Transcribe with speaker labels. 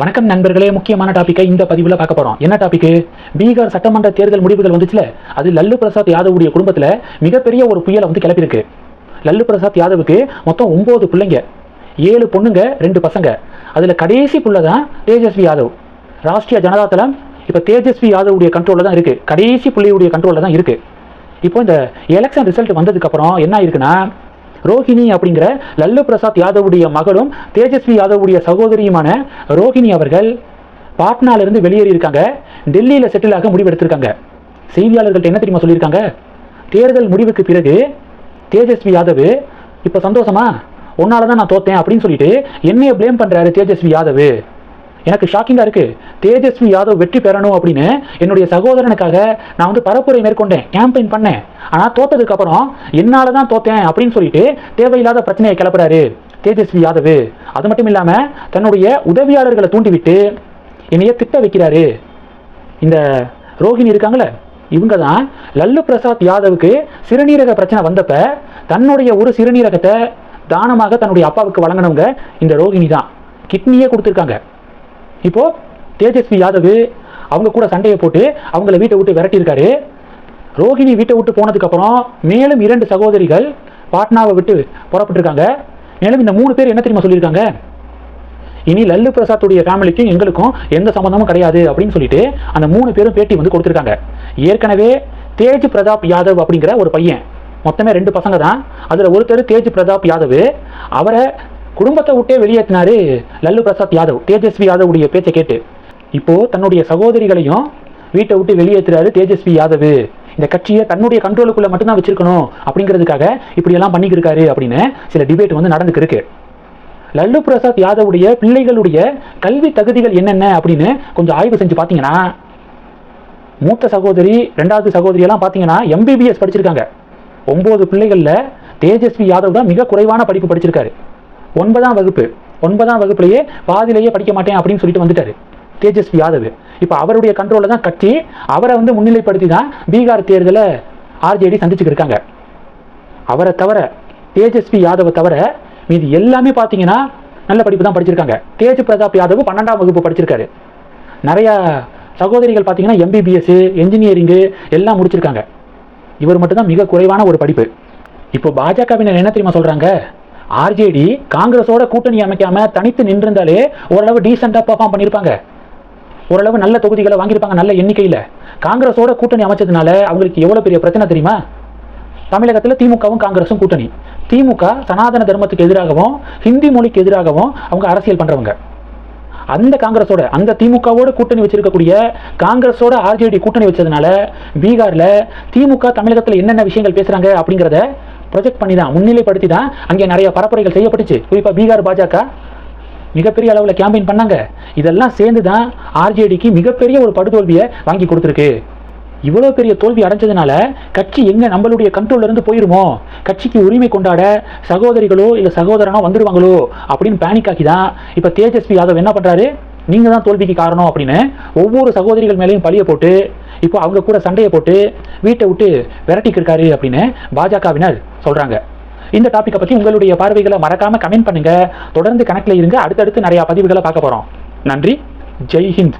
Speaker 1: வணக்கம் நண்பர்களே முக்கியமான டாப்பிக்கை இந்த பதிவில் பார்க்க போறோம். என்ன டாபிக் பீகார் சட்டமன்ற தேர்தல் முடிவுகள் வந்துச்சுல அது லல்லு பிரசாத் யாதவுடைய குடும்பத்தில் மிகப்பெரிய ஒரு புயலை வந்து கிளப்பியிருக்கு லல்லு பிரசாத் யாதவுக்கு மொத்தம் ஒன்பது பிள்ளைங்க ஏழு பொண்ணுங்க ரெண்டு பசங்க. அதில் கடைசி புள்ள தான் தேஜஸ்வி யாதவ். ராஷ்டிரிய ஜனதா தளம் இப்போ தேஜஸ்வி யாதவுடைய கண்ட்ரோலில் தான் இருக்குது கடைசி பிள்ளையுடைய கண்ட்ரோலில் தான் இருக்குது இப்போ இந்த எலெக்ஷன் ரிசல்ட் வந்ததுக்கப்புறம் என்ன ஆயிருக்குன்னா ரோஹிணி அப்படிங்கிற லல்லு பிரசாத் யாதவுடைய மகளும் தேஜஸ்வி யாதவுடைய சகோதரியுமான ரோஹிணி அவர்கள் பாட்னாலிருந்து வெளியேறியிருக்காங்க. வெளியேறி இருக்காங்க செட்டில் ஆக முடிவெடுத்திருக்காங்க. செய்தியாளர்கள்ட்ட என்ன தெரியுமா சொல்லியிருக்காங்க? தேர்தல் முடிவுக்கு பிறகு தேஜஸ்வி யாதவ் இப்போ சந்தோஷமா? உன்னால தான் நான் தோத்தேன் அப்படின்னு சொல்லிட்டு என்னைய ப்ளேம் பண்ணுறாரு தேஜஸ்வி யாதவ். எனக்கு ஷாக்கிங்காக இருக்கு. தேஜஸ்வி யாதவ் வெற்றி பெறணும் அப்படின்னு என்னுடைய சகோதரனுக்காக நான் வந்து பரப்புரை மேற்கொண்டேன் கேம்பெயின் பண்ணேன். ஆனால் தோத்ததுக்கு அப்புறம் தான் தோத்தேன் அப்படின்னு சொல்லிட்டு தேவையில்லாத பிரச்சனையை கிளப்புறாரு தேஜஸ்வி யாதவ். அது மட்டும் இல்லாமல் தன்னுடைய உதவியாளர்களை தூண்டிவிட்டு என்னைய திட்ட வைக்கிறாரு. இந்த ரோஹிணி இருக்காங்களே இவங்க தான் லல்லு பிரசாத் யாதவுக்கு சிறுநீரக பிரச்சனை வந்தப்ப தன்னுடைய ஒரு சிறுநீரகத்தை தானமாக தன்னுடைய அப்பாவுக்கு வழங்கினவங்க இந்த ரோஹிணி தான். கிட்னியே கொடுத்துருக்காங்க. இப்போ தேஜஸ்வி யாதவ் அவங்க கூட சண்டையை போட்டு அவங்கள வீட்டை விட்டு விரட்டியிருக்காரு. ரோஹிணி வீட்டை விட்டு போனதுக்கப்புறம் மேலும் இரண்டு சகோதரிகள் பாட்னாவை விட்டு புறப்பட்டிருக்காங்க. மேலும் இந்த மூணு பேர் என்ன தெரியுமா சொல்லியிருக்காங்க? இனி லல்லு பிரசாத்துடைய ஃபேமிலிக்கும் எங்களுக்கும் எந்த சம்மந்தமும் கிடையாது அப்படின்னு சொல்லிட்டு அந்த மூணு பேரும் பேட்டி வந்து கொடுத்துருக்காங்க. ஏற்கனவே தேஜ் பிரதாப் யாதவ் அப்படிங்கிற ஒரு பையன். மொத்தமே ரெண்டு பசங்க தான். அதில் ஒருத்தர் தேஜ் பிரதாப் யாதவ். அவரை குடும்பத்தை விட்டே வெளியேற்றினாரு லல்லு பிரசாத் யாதவ் தேஜஸ்வி யாதவுடைய பேச்சை கேட்டு. இப்போ தன்னுடைய சகோதரிகளையும் வீட்டை விட்டு வெளியேற்றுறாரு தேஜஸ்வி யாதவ். இந்த கட்சியை தன்னுடைய கண்ட்ரோலுக்குள்ள மட்டும்தான் வச்சிருக்கணும் அப்படிங்கிறதுக்காக இப்படியெல்லாம் பண்ணிக்கிருக்காரு அப்படின்னு சில டிபேட் வந்து நடந்துக்கிருக்கு லல்லு பிரசாத் யாதவுடைய பிள்ளைகளுடைய கல்வி தகுதிகள் என்னென்ன அப்படின்னு கொஞ்சம் ஆய்வு செஞ்சு பார்த்தீங்கன்னா மூத்த சகோதரி ரெண்டாவது சகோதரியெல்லாம் பார்த்தீங்கன்னா எம்பிபிஎஸ் படிச்சிருக்காங்க. ஒம்பது பிள்ளைகளில் தேஜஸ்வி யாதவ் தான் மிக குறைவான படிப்பு படிச்சிருக்காரு. ஒன்பதாம் வகுப்பு ஒன்பதாம் வகுப்புலேயே பாதியிலேயே படிக்க மாட்டேன் அப்படின்னு சொல்லிட்டு வந்துட்டாரு. தேஜஸ்வி யாதவ். இப்போ அவருடைய கண்ட்ரோலில் தான் கட்சி அவரை வந்து முன்னிலைப்படுத்தி தான் பீகார் தேர்தலை ஆர்ஜேடி சந்திச்சுட்டு இருக்காங்க. அவரை தவிர தேஜஸ்வி யாதவை தவிர மீதி எல்லாமே பார்த்தீங்கன்னா நல்ல படிப்பு தான் படிச்சிருக்காங்க. தேஜ் பிரதாப் யாதவ் பன்னெண்டாம் வகுப்பு படிச்சிருக்காரு. நிறையா சகோதரிகள் பார்த்தீங்கன்னா எம்பிபிஎஸ் என்ஜினியரிங்கு எல்லாம் முடிச்சிருக்காங்க. இவர் மட்டும்தான் மிக குறைவான ஒரு படிப்பு. இப்போ பாஜகவினர் என்ன தெரியுமா சொல்கிறாங்க ஆர்ஜேடி காங்கிரஸோட கூட்டணி அமைக்காம தனித்து நின்றிருந்தாலே ஓரளவு டீசெண்டாக பர்ஃபார்ம் பண்ணியிருப்பாங்க. ஓரளவு நல்ல தொகுதிகளை வாங்கியிருப்பாங்க நல்ல எண்ணிக்கையில். காங்கிரஸோட கூட்டணி அமைச்சதுனால அவங்களுக்கு எவ்வளோ பெரிய பிரச்சனை தெரியுமா? தமிழகத்தில் திமுகவும் காங்கிரஸும் கூட்டணி. திமுக சனாதன தர்மத்துக்கு எதிராகவும் ஹிந்தி மொழிக்கு எதிராகவும் அவங்க அரசியல் பண்ணுறவங்க அந்த காங்கிரஸோட அந்த திமுகவோட கூட்டணி வச்சிருக்கக்கூடிய காங்கிரஸோட ஆர்ஜேடி கூட்டணி வச்சதுனால பீகாரில் திமுக தமிழகத்தில் என்னென்ன விஷயங்கள் பேசுகிறாங்க அப்படிங்கிறத ப்ரொஜெக்ட் பண்ணி தான் முன்னிலைப்படுத்தி தான் அங்கே நிறைய பரப்புரைகள் செய்யப்பட்டுச்சு. குறிப்பாக பீகார் பாஜக மிகப்பெரிய அளவில் கேம்பெயின் பண்ணாங்க. இதெல்லாம் சேர்ந்து தான் ஆர்ஜேடிக்கு மிகப்பெரிய ஒரு படுதோல்வியை வாங்கி கொடுத்துருக்கு. இவ்வளோ பெரிய தோல்வி அடைஞ்சதுனால கட்சி எங்கே நம்மளுடைய கண்ட்ரோல்ல இருந்து போயிருமோ? கட்சிக்கு உரிமை கொண்டாட சகோதரிகளோ இல்லை சகோதரனோ வந்துடுவாங்களோ அப்படின்னு பேனிக் ஆக்கி தான் இப்போ தேஜஸ்வி யாதவ் என்ன பண்ணுறாரு நீங்கள் தான் தோல்விக்கு காரணம் அப்படின்னு ஒவ்வொரு சகோதரிகள் மேலேயும் பழிய போட்டு இப்போ அவங்க கூட சண்டையை போட்டு வீட்டை விட்டு விரட்டிக்கு இருக்காரு அப்படின்னு பாஜகவினர் சொல்றாங்க. இந்த டாப்பிக்கை பற்றி உங்களுடைய பார்வைகளை மறக்காம கமெண்ட் பண்ணுங்க. தொடர்ந்து கணக்கில் இருங்க. அடுத்தடுத்து நிறைய பதிவுகளை பார்க்க போறோம். நன்றி. ஜெய் ஹிந்த்.